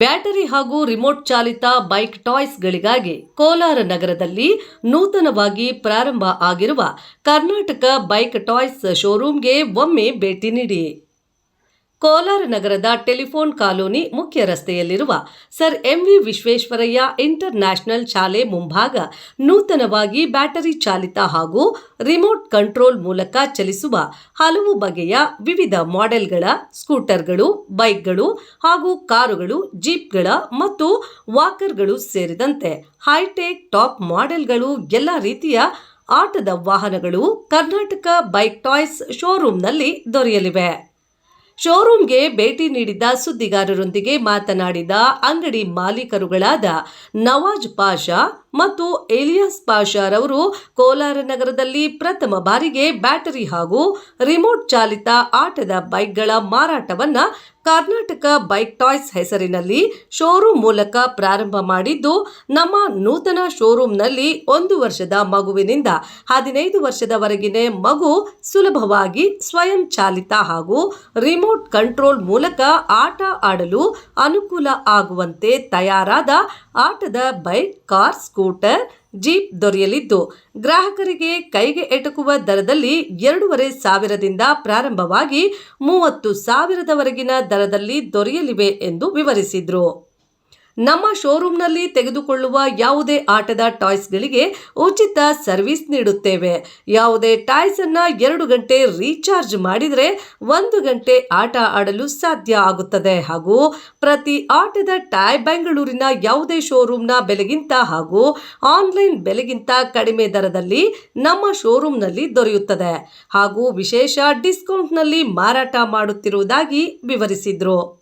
Battery ಹಾಗೂ remote ಚಾಲಿತ bike ಟಾಯ್ಸ್ಗಳಿಗಾಗಿ Kolar ನಗರದಲ್ಲಿ ನೂತನವಾಗಿ ಪ್ರಾರಂಭ ಆಗಿರುವ ಕರ್ನಾಟಕ ಬೈಕ್ ಟಾಯ್ಸ್ ಶೋರೂಮ್ಗೆ ಒಮ್ಮೆ ಭೇಟಿ ನೀಡಿ. ಕೋಲಾರ ನಗರದ ಟೆಲಿಫೋನ್ ಕಾಲೋನಿ ಮುಖ್ಯ ರಸ್ತೆಯಲ್ಲಿರುವ sir MV Visvesvaraya international ಶಾಲೆ ಮುಂಭಾಗ ನೂತನವಾಗಿ ಬ್ಯಾಟರಿ ಚಾಲಿತ ಹಾಗೂ ರಿಮೋಟ್ ಕಂಟ್ರೋಲ್ ಮೂಲಕ ಚಲಿಸುವ ಹಲವು ಬಗೆಯ ವಿವಿಧ ಮಾಡೆಲ್ಗಳ, ಸ್ಕೂಟರ್ಗಳು, ಬೈಕ್ಗಳು ಹಾಗೂ ಕಾರುಗಳು, ಜೀಪ್ಗಳ ಮತ್ತು ವಾಕರ್ಗಳು ಸೇರಿದಂತೆ ಹೈಟೆಕ್ ಟಾಪ್ ಮಾಡೆಲ್ಗಳು ಎಲ್ಲ ರೀತಿಯ ಆಟದ ವಾಹನಗಳು ಕರ್ನಾಟಕ ಬೈಕ್ ಟಾಯ್ಸ್ ಶೋರೂಮ್ನಲ್ಲಿ ದೊರೆಯಲಿವೆ. ಶೋರೂಮ್ಗೆ ಭೇಟಿ ನೀಡಿದ್ದ ಸುದ್ದಿಗಾರರೊಂದಿಗೆ ಮಾತನಾಡಿದ ಅಂಗಡಿ ಮಾಲೀಕರುಗಳಾದ ನವಾಜ್ ಪಾಷಾ ಮತ್ತು ಎಲಿಯಾಸ್ ಪಾಷಾರವರು ಕೋಲಾರ ನಗರದಲ್ಲಿ ಪ್ರಥಮ ಬಾರಿಗೆ ಬ್ಯಾಟರಿ ಹಾಗೂ ರಿಮೋಟ್ ಚಾಲಿತ ಆಟದ ಬೈಕ್ಗಳ ಮಾರಾಟವನ್ನ ಕರ್ನಾಟಕ ಬೈಕ್ ಟಾಯ್ಸ್ ಹೆಸರಿನಲ್ಲಿ ಶೋರೂಮ್ ಮೂಲಕ ಪ್ರಾರಂಭ ಮಾಡಿದ್ದು, ನಮ್ಮ ನೂತನ ಶೋರೂಮ್ನಲ್ಲಿ ಒಂದು ವರ್ಷದ ಮಗುವಿನಿಂದ ಹದಿನೈದು ವರ್ಷದವರೆಗಿನ ಮಗು ಸುಲಭವಾಗಿ ಸ್ವಯಂ ಚಾಲಿತ ಹಾಗೂ ರಿಮೋಟ್ ಕಂಟ್ರೋಲ್ ಮೂಲಕ ಆಟ ಆಡಲು ಅನುಕೂಲ ಆಗುವಂತೆ ತಯಾರಾದ ಆಟದ ಬೈಕ್, ಕಾರ್, ಸ್ಕೂಟರ್ ಜೀಪ್ ದೊರೆಯಲಿದ್ದು, ಗ್ರಾಹಕರಿಗೆ ಕೈಗೆ ಎಟುಕುವ ದರದಲ್ಲಿ ಎರಡೂವರೆ ಸಾವಿರದಿಂದ ಪ್ರಾರಂಭವಾಗಿ ಮೂವತ್ತು ಸಾವಿರದವರೆಗಿನ ದರದಲ್ಲಿ ದೊರೆಯಲಿವೆ ಎಂದು ವಿವರಿಸಿದರು. ನಮ್ಮ ಶೋರೂಮ್ನಲ್ಲಿ ತೆಗೆದುಕೊಳ್ಳುವ ಯಾವುದೇ ಆಟದ ಟಾಯ್ಸ್ಗಳಿಗೆ ಉಚಿತ ಸರ್ವಿಸ್ ನೀಡುತ್ತೇವೆ. ಯಾವುದೇ ಟಾಯ್ಸ್ ಅನ್ನ ಎರಡು ಗಂಟೆ ರೀಚಾರ್ಜ್ ಮಾಡಿದರೆ ಒಂದು ಗಂಟೆ ಆಟ ಆಡಲು ಸಾಧ್ಯ ಆಗುತ್ತದೆ. ಹಾಗೂ ಪ್ರತಿ ಆಟದ ಟಾಯ್ ಬೆಂಗಳೂರಿನ ಯಾವುದೇ ಶೋರೂಮ್ನ ಬೆಲೆಗಿಂತ ಹಾಗೂ ಆನ್ಲೈನ್ ಬೆಲೆಗಿಂತ ಕಡಿಮೆ ದರದಲ್ಲಿ ನಮ್ಮ ಶೋರೂಮ್ನಲ್ಲಿ ದೊರೆಯುತ್ತದೆ. ಹಾಗೂ ವಿಶೇಷ ಡಿಸ್ಕೌಂಟ್ನಲ್ಲಿ ಮಾರಾಟ ಮಾಡುತ್ತಿರುವುದಾಗಿ ವಿವರಿಸಿದರು.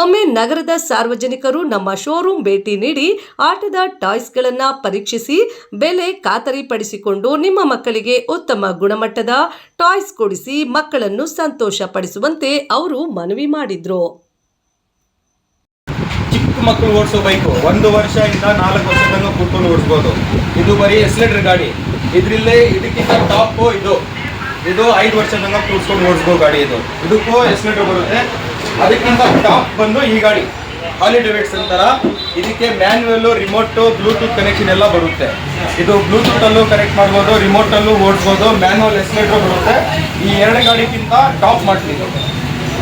ಒಮ್ಮೆ ನಗರದ ಸಾರ್ವಜನಿಕರು ನಮ್ಮ ಶೋರೂಮ್ ಭೇಟಿ ನೀಡಿ ಆಟದ ಟಾಯ್ಸ್ಗಳನ್ನು ಪರೀಕ್ಷಿಸಿ ಬೆಲೆ ಖಾತರಿಪಡಿಸಿಕೊಂಡು ನಿಮ್ಮ ಮಕ್ಕಳಿಗೆ ಉತ್ತಮ ಗುಣಮಟ್ಟದ ಟಾಯ್ಸ್ ಕೊಡಿಸಿ ಮಕ್ಕಳನ್ನು ಸಂತೋಷಪಡಿಸುವಂತೆ ಅವರು ಮನವಿ ಮಾಡಿದ್ರು. ಚಿಕ್ಕ ಮಕ್ಕಳು ಓಡಿಸೋ ಬೈಕು ಒಂದು ವರ್ಷದಿಂದ ನಾಲ್ಕು ವರ್ಷ ತನಕ ಕೂತ್ಕೊಂಡು ಓಡಿಸ್ಬೋದು. ಇದು ಬರೀ ಎಸ್ಲೆಟರ್ ಗಾಡಿ. ಇದರಲ್ಲೇ ಇದಕ್ಕಿಂತ ಟಾಪು ಇದು. ಇದು ಐದು ವರ್ಷ ತನಕ ಕೂತ್ಕೊಂಡು ಓಡಿಸ್ಬೋದು ಗಾಡಿ ಇದು. ಇದಕ್ಕೂ ಎಸ್ಲೆಟರ್ ಬರುತ್ತೆ. ಅದಕ್ಕಿಂತ ಟಾಪ್ ಬಂದು ಈ ಗಾಡಿ. ಹಾಲಿ ಹಾಲಿಡೇವಿಡ್ಸ್ ಅಂತಾರ. ಇದಕ್ಕೆ ಮ್ಯಾನ್ಯುವಲ್ ರಿಮೋಟು ಬ್ಲೂಟೂತ್ ಕನೆಕ್ಷನ್ ಎಲ್ಲ ಬರುತ್ತೆ. ಇದು ಬ್ಲೂಟೂತ್ ಅಲ್ಲೂ ಕನೆಕ್ಟ್ ಮಾಡ್ಬೋದು ರಿಮೋಟ್ ಅಲ್ಲೂ ಓಡಿಸ್ಬೋದು ಮ್ಯಾನ್ಯುವಲ್ ಎಸ್ಲೇಟರ್ ಬರುತ್ತೆ. ಈ ಎರಡು ಗಾಡಿಗಿಂತ ಟಾಪ್ ಮಾಡ್ತೀವಿ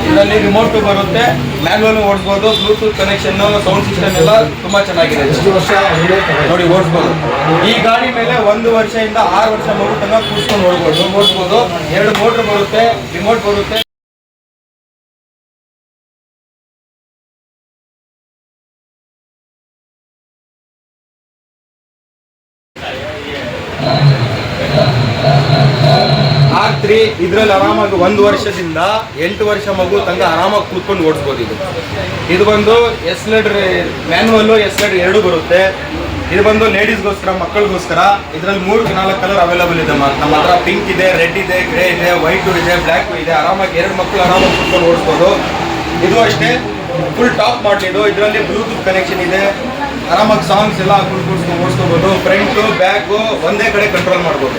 ಇದರಲ್ಲಿ ರಿಮೋಟ್ ಬರುತ್ತೆ ಮ್ಯಾನ್ಯಲ್ ಓಡಿಸ್ಬೋದು ಬ್ಲೂಟೂತ್ ಕನೆಕ್ಷನ್ ಸೌಂಡ್ ಸಿಸ್ಟಮ್ ಎಲ್ಲ ತುಂಬಾ ಚೆನ್ನಾಗಿದೆ. ನೋಡಿ ಓಡಿಸ್ಬೋದು ಈ ಗಾಡಿ ಮೇಲೆ ಒಂದು ವರ್ಷದಿಂದ ಆರು ವರ್ಷ ಮಗು ತನಕ ಕೂತ್ಕೊಂಡು ಓಡ್ಬೋದು. ಓಡಿಸ್ಬೋದು ಎರಡು ಮೋಟ್ರ್ ಬರುತ್ತೆ ರಿಮೋಟ್ ಬರುತ್ತೆ. ಆರ್ ತ್ರೀ ಇದ್ರಲ್ಲಿ ಆರಾಮಾಗಿ ಒಂದು ವರ್ಷದಿಂದ ಎಂಟು ವರ್ಷ ಮಗು ತಂಗ ಆರಾಮಾಗಿ ಕೂತ್ಕೊಂಡು ಓಡಿಸ್ಬೋದು ಇದು. ಇದು ಬಂದು ಎಸ್ ಲೆಡ್ರ್ ಮ್ಯಾನ್ಯಲ್ಲು ಎಸ್ ಲೆಡ್ ಎರಡು ಬರುತ್ತೆ. ಇದು ಬಂದು ಲೇಡೀಸ್ಗೋಸ್ಕರ, ಮಕ್ಕಳಿಗೋಸ್ಕರ. ಇದರಲ್ಲಿ ಮೂರು ನಾಲ್ಕು ಕಲರ್ ಅವೈಲೇಬಲ್ ಇದೆ ನಮ್ಮ ಹತ್ರ ಪಿಂಕ್ ಇದೆ ರೆಡ್ ಇದೆ ಗ್ರೇ ಇದೆ ವೈಟು ಇದೆ ಬ್ಲ್ಯಾಕು ಇದೆ. ಆರಾಮಾಗಿ ಎರಡು ಮಕ್ಕಳು ಆರಾಮಾಗಿ ಕೂತ್ಕೊಂಡು ಓಡಿಸ್ಬೋದು. ಇದು ಅಷ್ಟೇ ಫುಲ್ ಟಾಪ್ ಮಾಡಿದ್ದು ಇದು. ಇದರಲ್ಲಿ ಬ್ಲೂಟೂತ್ ಕನೆಕ್ಷನ್ ಇದೆ. ಆರಾಮಾಗಿ ಸಾಂಗ್ಸ್ ಎಲ್ಲ ಕೂಡ ಕೂರಿಸ್ಕೊಂಡು ಓಡಿಸ್ಕೋಬೋದು. ಫ್ರಂಟು ಬ್ಯಾಕು ಒಂದೇ ಕಡೆ ಕಂಟ್ರೋಲ್ ಮಾಡ್ಬೋದು.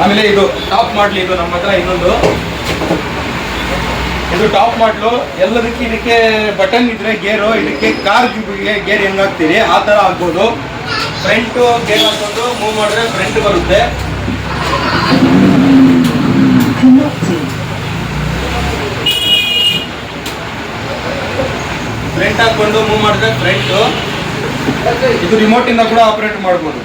ಆಮೇಲೆ ಇದು ಟಾಪ್ ಮಾಡ್ಲಿ, ಇದು ನಮ್ಮ ಹತ್ರ ಇನ್ನೊಂದು. ಇದು ಟಾಪ್ ಮಾಡ್ಲು, ಎಲ್ಲದಕ್ಕೆ ಇದಕ್ಕೆ ಬಟನ್ ಇದ್ರೆ ಗೇರು, ಇದಕ್ಕೆ ಕಾರ್ ಗೇರ್ ಹೆಂಗ್ ಆ ತರ ಆಗ್ಬೋದು. ಫ್ರಂಟ್ ಗೇರ್ ಹಾಕೊಂಡು ಮೂವ್ ಮಾಡಿದ್ರೆ ಫ್ರಂಟ್ ಬರುತ್ತೆ. ಫ್ರಂಟ್ ಹಾಕೊಂಡು ಮೂವ್ ಮಾಡಿದ್ರೆ ಫ್ರಂಟ್ ಇದು ರಿಮೋಟ್ ಇಂದ ಕೂಡ ಆಪರೇಟ್ ಮಾಡ್ಬೋದು.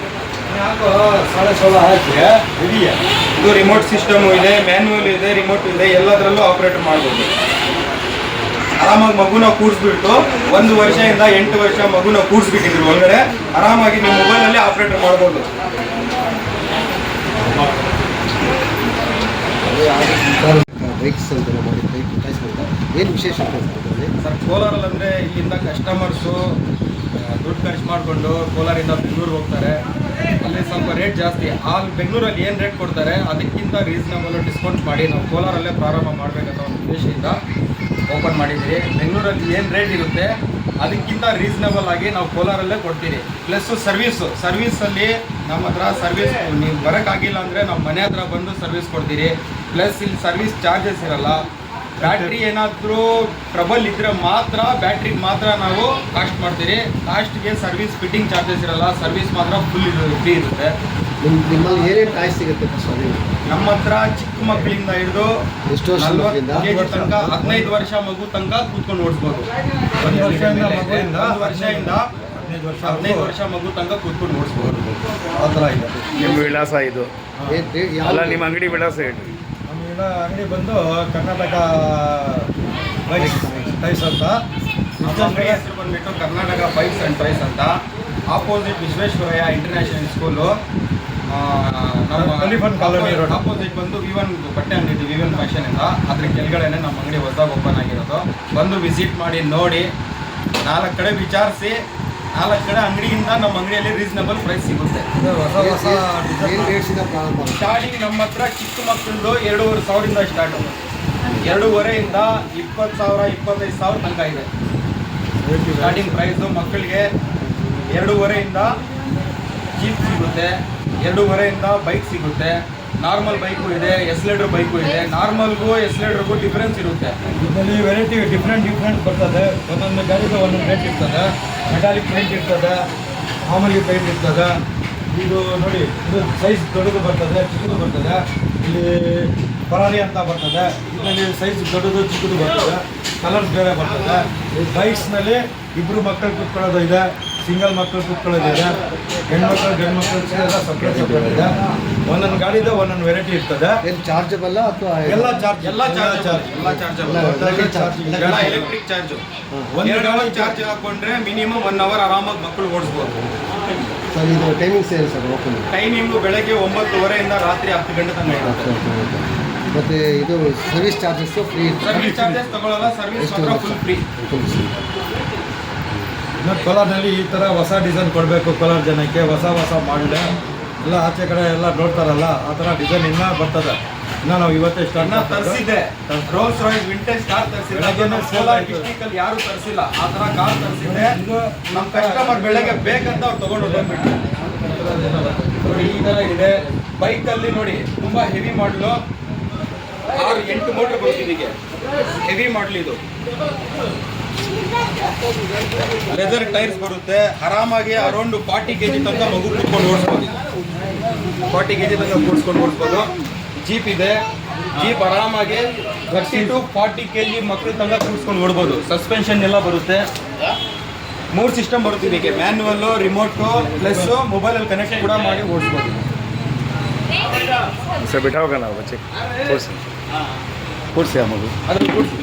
ಇದು ರಿಮೋಟ್ ಸಿಸ್ಟಮ್ ಇದೆ ಮ್ಯಾನ್ಯಲ್ ಇದೆ ರಿಮೋಟ್ ಇದೆ, ಎಲ್ಲದರಲ್ಲೂ ಆಪರೇಟ್ ಮಾಡ್ಬೋದು. ಆರಾಮಾಗಿ ಮಗುನ ಕೂರಿಸ್ಬಿಟ್ಟು ಒಂದು ವರ್ಷದಿಂದ ಎಂಟು ವರ್ಷ ಮಗುನ ಕೂರಿಸ್ಬಿಟ್ಟಿದ್ರು ಒಳಗಡೆ, ಆರಾಮಾಗಿ ನೀವು ಮೊಬೈಲಲ್ಲಿ ಆಪರೇಟ್ ಮಾಡ್ಬೋದು. ಬೈಕ್ಸ್ ಏನು ವಿಶೇಷ ಸರ್, ಕೋಲಾರಲ್ಲಿ ಅಂದರೆ ಇಲ್ಲಿಂದ ಕಸ್ಟಮರ್ಸು ದುಡ್ಡು ಖರ್ಚು ಮಾಡಿಕೊಂಡು ಕೋಲಾರಿಂದ ಬೆಂಗಳೂರಿಗೆ ಹೋಗ್ತಾರೆ. ಅಲ್ಲಿ ಸ್ವಲ್ಪ ರೇಟ್ ಜಾಸ್ತಿ. ಅಲ್ಲಿ ಬೆಂಗಳೂರಲ್ಲಿ ಏನು ರೇಟ್ ಕೊಡ್ತಾರೆ, ಅದಕ್ಕಿಂತ ರೀಸನಬಲ್ ಡಿಸ್ಕೌಂಟ್ ಮಾಡಿ ನಾವು ಕೋಲಾರಲ್ಲೇ ಪ್ರಾರಂಭ ಮಾಡಬೇಕಂತ ಒಂದು ಉದ್ದೇಶದಿಂದ ಓಪನ್ ಮಾಡಿದ್ದೀವಿ ಬೆಂಗಳೂರಲ್ಲಿ ಏನು ರೇಟ್ ಇರುತ್ತೆ, ಅದಕ್ಕಿಂತ ರೀಸನಬಲ್ ಆಗಿ ನಾವು ಕೋಲಾರಲ್ಲೇ ಕೊಡ್ತೀವಿ ಪ್ಲಸ್ಸು ಸರ್ವೀಸು ಸರ್ವೀಸಲ್ಲಿ ನಮ್ಮ ಹತ್ರ ಸರ್ವಿಸ್ ನೀವು ಬರೋಕ್ಕಾಗಿಲ್ಲ ಅಂದರೆ ನಾವು ಮನೆ ಹತ್ರ ಬಂದು ಸರ್ವಿಸ್ ಕೊಡ್ತೀರಿ. ಪ್ಲಸ್ ಇಲ್ಲಿ ಸರ್ವಿಸ್ ಚಾರ್ಜಸ್ ಇರಲ್ಲ. ಬ್ಯಾಟ್ರಿ ಏನಾದರೂ ಟ್ರಬಲ್ ಇದ್ರೆ ಮಾತ್ರ ಬ್ಯಾಟ್ರಿ ಮಾತ್ರ ನಾವು ಕಾಸ್ಟ್ ಮಾಡ್ತೀರಿ. ಕಾಸ್ಟ್ಗೆ ಸರ್ವಿಸ್ ಫಿಟ್ಟಿಂಗ್ ಚಾರ್ಜಸ್ ಇರಲ್ಲ ಸರ್ವಿಸ್ ಮಾತ್ರ ಫುಲ್ ಫ್ರೀ ಇರುತ್ತೆ. ನಿಮ್ಮ ನಿಮ್ಮಲ್ಲಿ ಏನೇನು ಟಾಯ್ಸ್ ಸಿಗುತ್ತೆ ಸರ್. ನಮ್ಮ ಹತ್ರ ಚಿಕ್ಕ ಮಕ್ಕಳಿಂದ ಹಿಡಿದು ಎಷ್ಟು? ಕೆ ಜಿ ತನಕ ಹದಿನೈದು ವರ್ಷ ಮಗು ತನಕ ಕೂತ್ಕೊಂಡು ಓಡಿಸ್ಬೋದು. ಒಂದು ವರ್ಷದಿಂದ ಮಗುವಿಂದ ಒಂದು ವರ್ಷದಿಂದ ಹದಿನೈದು ವರ್ಷ ಮಗು. ತನಕ ಕೂತ್ಕೊಂಡು ಓಡಿಸ್ಬೋದು. ಆ ಥರ ಇದೆ. ನಿಮ್ಮ ವಿಳಾಸ ಇದು. ಅಲ್ಲ ನಿಮ್ಮ ಅಂಗಡಿ ವಿಳಾಸ ಹೇಳಿ ಈಗ ಅಂಗಡಿ ಬಂದು ಕರ್ನಾಟಕ ಬೈಕ್ಸ್ ಟೈಸ್ ಅಂತ. ಹೆಸರು ಬಂದುಬಿಟ್ಟು ಕರ್ನಾಟಕ ಬೈಕ್ಸ್ ಆ್ಯಂಡ್ ಟೈಸ್ ಅಂತ. ಆಪೋಸಿಟ್ ವಿಶ್ವೇಶ್ವರಯ್ಯ ಇಂಟರ್ನ್ಯಾಷನಲ್ ಸ್ಕೂಲು ನಮ್ಮ ಕಾಲೋನಿ ರೋಡ್ ಆಪೋಸಿಟ್ ಬಂದು ವಿ ಒನ್ ಬಟ್ಟೆ ಅಂಗಡಿ ಇದೆ ವಿ ಒನ್ ಫ್ಯಾಷನ್ ಇಂದ. ಅದ್ರ ಕೆಳಗಡೆನೆ ನಮ್ಮ ಅಂಗಡಿ ಹೊಸದಾಗಿ ಓಪನ್ ಆಗಿರೋದು. ಬಂದು ವಿಸಿಟ್ ಮಾಡಿ ನೋಡಿ ನಾಲ್ಕು ಕಡೆ ವಿಚಾರಿಸಿ ನಾಲ್ಕು ಕಡೆ ಅಂಗಡಿಯಿಂದ ನಮ್ಮ ಅಂಗಡಿಯಲ್ಲಿ ರೀಸನಬಲ್ ಪ್ರೈಸ್ ಸಿಗುತ್ತೆ? ಸ್ಟಾರ್ಟಿಂಗ್ ನಮ್ಮ ಹತ್ರ ಚಿಕ್ಕ ಮಕ್ಕಳದು ಎರಡೂವರೆ ಸಾವಿರದಿಂದ ಸ್ಟಾರ್ಟ್ ಎರಡೂವರೆಯಿಂದ ಇಪ್ಪತ್ತು ಸಾವಿರ ಇಪ್ಪತ್ತೈದು ಸಾವಿರ ತನಕ ಇದೆ. ಸ್ಟಾರ್ಟಿಂಗ್ ಪ್ರೈಸು ಮಕ್ಕಳಿಗೆ ಎರಡೂವರೆಯಿಂದ ಜೀಪ್ ಸಿಗುತ್ತೆ ಎರಡೂವರೆಯಿಂದ ಬೈಕ್ ಸಿಗುತ್ತೆ. ನಾರ್ಮಲ್ ಬೈಕು ಇದೆ ಎಸ್ಲೆಡ್ರ್ ಬೈಕು ಇದೆ, ನಾರ್ಮಲ್ಗೂ ಎಸ್ಲೆಡ್ರಿಗೂ ಡಿಫ್ರೆನ್ಸ್ ಇರುತ್ತೆ. ಇದರಲ್ಲಿ ವೆರೈಟಿ ಡಿಫ್ರೆಂಟ್ ಡಿಫ್ರೆಂಟ್ ಬರ್ತದೆ. ಒಂದೊಂದು ಗಾಡಿಗೆ ಒಂದೊಂದು ರೇಟ್ ಇರ್ತದೆ. ಮೆಟಾಲಿಕ್ ಪೇಂಟ್ ಇರ್ತದೆ ಮಾಮೂಲಿ ಪೇಂಟ್ ಇರ್ತದೆ. ಇದು ನೋಡಿ, ಇದು ಸೈಜ್ ದೊಡ್ಡದು ಬರ್ತದೆ, ಚಿಕ್ಕದು ಬರ್ತದೆ. ಇಲ್ಲಿ ಪರಾರಿ ಅಂತ ಬರ್ತದೆ. ಇದರಲ್ಲಿ ಸೈಜ್ ದೊಡ್ಡದು, ಚಿಕ್ಕದು ಬರ್ತದೆ. ಕಲರ್ಸ್ ಬೇರೆ ಬರ್ತದೆ. ಬೈಕ್ಸ್ನಲ್ಲಿ ಇಬ್ಬರು ಮಕ್ಕಳು ಕುತ್ಕೊಳ್ಳೋದು ಇದೆ. ಸಿಂಗಲ್ ಮಕ್ಕಳು ಕುತ್ಕೊಳ್ಳೋದಿದೆ ಹೆಣ್ಮಕ್ಳು ಗಂಡು ಮಕ್ಕಳು ಎಲ್ಲ ಸಪ್ರೇಟ್ ಸಪ್ರೇಟ್ ಇದೆ ಒಂದೊಂದು ಗಾಡಿದು ಒಂದೊಂದು ವೆರೈಟಿ ಇರ್ತದೆ. ಏನ್ ಚಾರ್ಜಬಲ್ಲ ಅಥವಾ ಎಲ್ಲ ಚಾರ್ಜ್ ಎಲ್ಲ ಚಾರ್ಜ್ ಎಲ್ಲ ಚಾರ್ಜ್ ಎಲ್ಲ ಚಾರ್ಜ್ ಎಲ್ಲ ಎಲೆಕ್ಟ್ರಿಕ್ ಚಾರ್ಜ್ ಒಂದೆರಡು ಒಂದು ಅವರ್ ಚಾರ್ಜ್ ಹಾಕೊಂಡ್ರೆ ಮಿನಿಮಮ್ ಒನ್ ಅವರ್ ಆರಾಮಾಗಿ ಮಕ್ಕಳು ಓಡಿಸ್ಬೋದು. ಸರ್ ಇದು ಟೈಮಿಂಗ್ಸ್ ಏನು ಸರ್ ಓಪನ್ ಟೈಮಿಂಗು ಬೆಳಗ್ಗೆ ಒಂಬತ್ತುವರೆಯಿಂದ ರಾತ್ರಿ ಹತ್ತು ಗಂಟೆ ತನಕ ಇರುತ್ತೆ. ಮತ್ತೆ ಇದು service charges free service charges ತಗೊಳ್ಳಲ್ಲ ಸರ್ವಿಸ್ ಮಾತ್ರ ಫುಲ್ ಫ್ರೀ ಇನ್ನು ಕೋಲಾರ್ನಲ್ಲಿ ಈ ಥರ ಹೊಸ ಡಿಸೈನ್ ಕೊಡಬೇಕು ಕೋಲಾರ ಜನಕ್ಕೆ ಹೊಸ ಹೊಸ ಮಾಡಲೆ ಎಲ್ಲ ಆಚೆ ಕಡೆ ಎಲ್ಲ ನೋಡ್ತಾರಲ್ಲ ಆ ಥರ ಡಿಸೈನ್ ಇನ್ನೂ ಬರ್ತದೆ. ಇನ್ನು ನಾವು ಇವತ್ತೇ ಸ್ಟಾರ್ಟ್ ತರಿಸಿದ್ದೆ. ರೋಲ್ಸ್ ರಾಯ್ ವಿಂಟೇಜ್ ಕಾರ್ ತರಿಸಿದ್ದೆ. ಕೋಲಾರ ಆಯ್ತು. ಡಿಸ್ಟಿಕ್ ಅಲ್ಲಿ ಯಾರು ತರಿಸಿಲ್ಲ. ಆ ತರ ಕಾರ್ ತರಿಸಿದ್ದೆ. ನಮ್ಮ ಕಸ್ಟಮರ್ ಬೆಳಗ್ಗೆ ಬೇಕಂತ ಅವ್ರು ತಗೊಂಡು ಬಂದ್ಬಿಟ್ಟು ನೋಡಿ ಈ ಥರ ಇದೆ. ಬೈಕಲ್ಲಿ ಅಲ್ಲಿ ನೋಡಿ ತುಂಬಾ ಹೆವಿ ಮಾಡಲು ಆರು ಎಂಟು ಮೋಟರ್ ಬರುತ್ತೆ ಇದಕ್ಕೆ. ಹೆವಿ ಮಾಡಲಿದು ಇದು. ಲೆದರ್ ಟೈರ್ಸ್ ಬರುತ್ತೆ. ಆರಾಮಾಗಿ ಅರೌಂಡ್ ಫಾರ್ಟಿ ಕೆ ಜಿ ತನಕ ಮಗು ಕೂತ್ಕೊಂಡು ಓಡಿಸ್ಬೋದು. ಫಾರ್ಟಿ ಕೆ ಜಿ ತನಕ ಕೂಡಿಸ್ಕೊಂಡು ಓಡಿಸ್ಬೋದು. ಜೀಪ್ ಇದೆ. ಜೀಪ್ ಆರಾಮಾಗಿ thirty to forty K G ಮಕ್ಕಳು ತನಕ ಕೂಡಿಸ್ಕೊಂಡು ಓಡ್ಬೋದು. ಸಸ್ಪೆನ್ಷನ್ ಎಲ್ಲ ಬರುತ್ತೆ. ಮೂರು ಸಿಸ್ಟಮ್ ಬರುತ್ತೆ ಇದಕ್ಕೆ. ಮ್ಯಾನ್ಯುವಲ್ಲು ರಿಮೋಟು ಪ್ಲಸ್ ಮೊಬೈಲಲ್ಲಿ ಕನೆಕ್ಟ್ ಕೂಡ ಮಾಡಿ ಓಡಿಸ್ಬೋದು. ಸರ್ ಬಿಟ್ಟಾಗ ನಾವು ಬಚ್ಚೆ ಕೂಡಿಸಿ. ಕೂರಿಸಿ ಆ ಮಗು. ಅದನ್ನು ಕೂಡಿಸಿ.